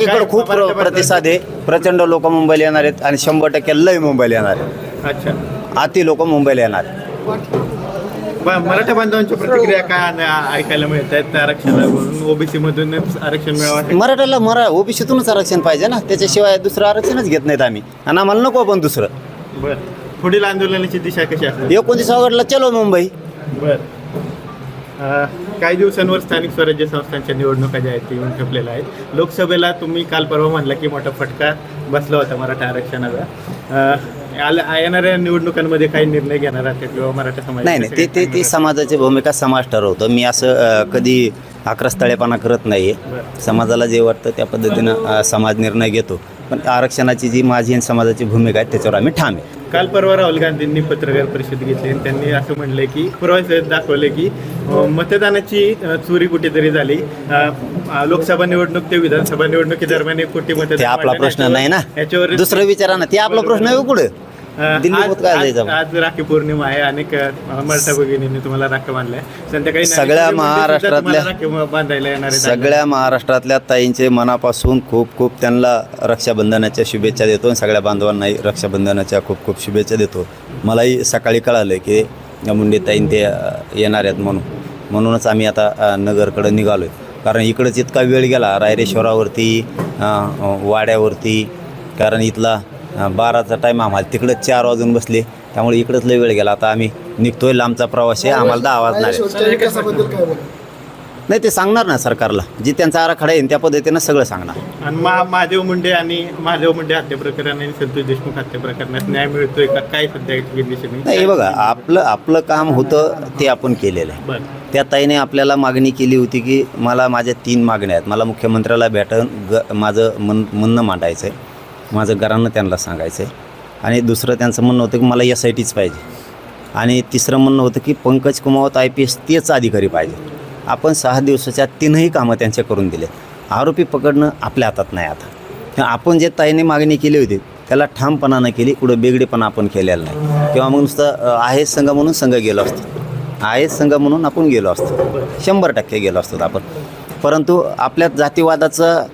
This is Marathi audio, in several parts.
इकडे खूप प्र- प्रतिसाद आहे. प्रचंड लोक मुंबईला येणार आहेत आणि शंभर टक्के लय मुंबईला येणार आहेत. अच्छा. अति लोक मुंबईला येणार आहेत. ब- मराठा बांधवांच्या प्रतिक्रिया काय आण- ऐकायला मिळत आहेत आरक्षणावरून ओबीसी मधूनच आरक्षण मिळावं मराठ्याला मरा ओबीसीतूनच आरक्षण पाहिजे ना. त्याच्याशिवाय दुसरं आरक्षणच घेत नाहीत आम्ही. आणि आम्हाला नको पण दुसरं. बर. पुढील आंदोलनाची दिशा कशी असणार? एकोणतीस ऑगस्टला चलो मुंबई. बर. काही दिवसांवर स्थानिक स्वराज्य संस्थांच्या निवडणुका ज्या आहेत ते येऊन ठेपलेल्या आहेत. लोकसभेला तुम्ही काल परवा म्हणला की मोठा फटका बसला होता मराठा आरक्षणाचा. येणाऱ्या निवडणुकांमध्ये काही निर्णय घेणार आहात किंवा मराठा समाज नाही नाही ते ते ती समाजाची भूमिका समाज ठरवतो मी असं कधी आक्रस्ताळेपणा करत नाही. समाजाला जे वाटतं त्या पद्धतीनं समाज निर्णय घेतो. पण आरक्षणाची जी माझी आणि समाजाची भूमिका आहे त्याच्यावर आम्ही ठाम आहे. काल परवा राहुल गांधींनी पत्रकार परिषद घेतली आणि त्यांनी असं म्हणलंय की पुरावे दाखवले की मतदानाची चोरी कुठेतरी झाली. लोकसभा निवडणूक ते विधानसभा निवडणुकीदरम्यान एक कोटी मतदान ते आपला. प्रश्न नाही ना. याच्यावर दुसरं विचारा ना ते आपला प्रश्न आहे कुठं आज- पोत काय आज- जायचं आज राखी पौर्णिमा आहे. अनेक अ, मराठा भगिनींनी तुम्हाला राखा बांधलाय. संध्याकाळी सगळ्या नागेश्वरी मंदिर सुद्धा महाराष्ट्रातल्या- राखी बांधायला येणार आहेत. सगळ्या महाराष्ट्रातल्या ताईंचे मनापासून खूप खूप त्यांना रक्षाबंधनाच्या शुभेच्छा देतो आणि सगळ्या बांधवांनाही रक्षाबंधनाच्या खूप खूप शुभेच्छा देतो. मलाही सकाळी कळालं की मुंडे ताईन ते अ, येणार आहेत म्हणून. म्हणूनच आम्ही आता अ, नगरकडं निघालो आहे कारण इकडंच इतका वेळ गेला रायरेश्वरावरती अ, वाड्यावरती. कारण इथला बाराचा टाईम आम्हाला. तिकडंच चार वाजून बसले. त्यामुळे इकडंच लय वेळ गेला. आता आम्ही निघतोय लांबचा प्रवास आहे. आम्हाला दहा वाजणार आहे. नाही ते सांगणार ना सरकारला. जी त्यांचा आराखडा आहे त्या पद्धतीनं सगळं सांगणार. आणि मा महादेव मुंडे आणि महादेव मुंडे हत्या प्रकरण आणि संतोष देशमुख हत्या प्रकरणात न्याय मिळतोय का? काय सध्या नाही हे बघा आपलं आपलं काम होतं ते आपण केलेलं आहे. बर. त्या ताईने आपल्याला मागणी केली होती की मला माझ्या तीन मागण्या आहेत. मला मुख्यमंत्र्याला भेटून ग माझं मन म्हणणं मांडायचं आहे माझं घरानं त्यांना सांगायचं आहे आणि दुसरं त्यांचं म्हणणं होतं की मला एस आय टीच पाहिजे. आणि तिसरं म्हणणं होतं की Pankaj Kumawat I P S तेच अधिकारी पाहिजे. आपण सहा दिवसाच्या तीनही कामं त्यांच्या करून दिले. आरोपी पकडणं आपल्या हातात नाही आता. आपण जे ताईने मागणी केली होती त्याला ठामपणानं केली कुठं बेगडेपणा आपण केलेला नाही. किंवा मग नुसतं आहे संघ म्हणून संघ गेलो असतो. आहे संघ म्हणून आपण गेलो असतो. शंभर टक्के गेलो असतो आपण. परंतु आपल्या जातीवादाचं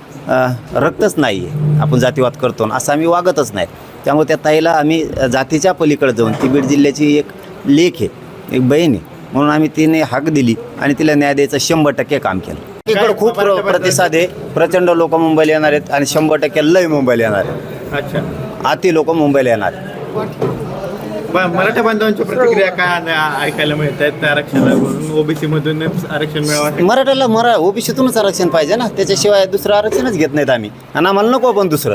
रक्तच नाही आहे आपण जातीवाद करतो असं आम्ही वागतच नाही. त्यामुळे त्या ताईला आम्ही जातीच्या पलीकडे जाऊन ती बीड जिल्ह्याची एक लेख आहे एक बहीण आहे. म्हणून आम्ही तिने हाक दिली आणि तिला न्याय द्यायचं शंभर टक्के काम केलं. इकडे खूप प्र- प्रतिसाद आहे. प्रचंड लोक मुंबईला येणार आहेत आणि शंभर टक्के लय मुंबईला येणार आहेत. अच्छा. अति लोक मुंबईला येणार आहेत. मराठा बांधवांच्या प्रतिक्रिया काय ऐकायला मिळत आहेत आरक्षणावरून? ओबीसी मधूनच आरक्षण मिळावं मराठ्याला मरा ओबीसीतूनच आरक्षण पाहिजे ना. त्याच्याशिवाय दुसरं आरक्षणच घेत नाहीत आम्ही. आणि आम्हाला नको पण दुसरं.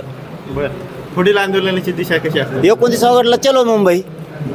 बर. पुढील आंदोलनाची दिशा कशी असणार? एकोणतीस ऑगस्टला चलो मुंबई.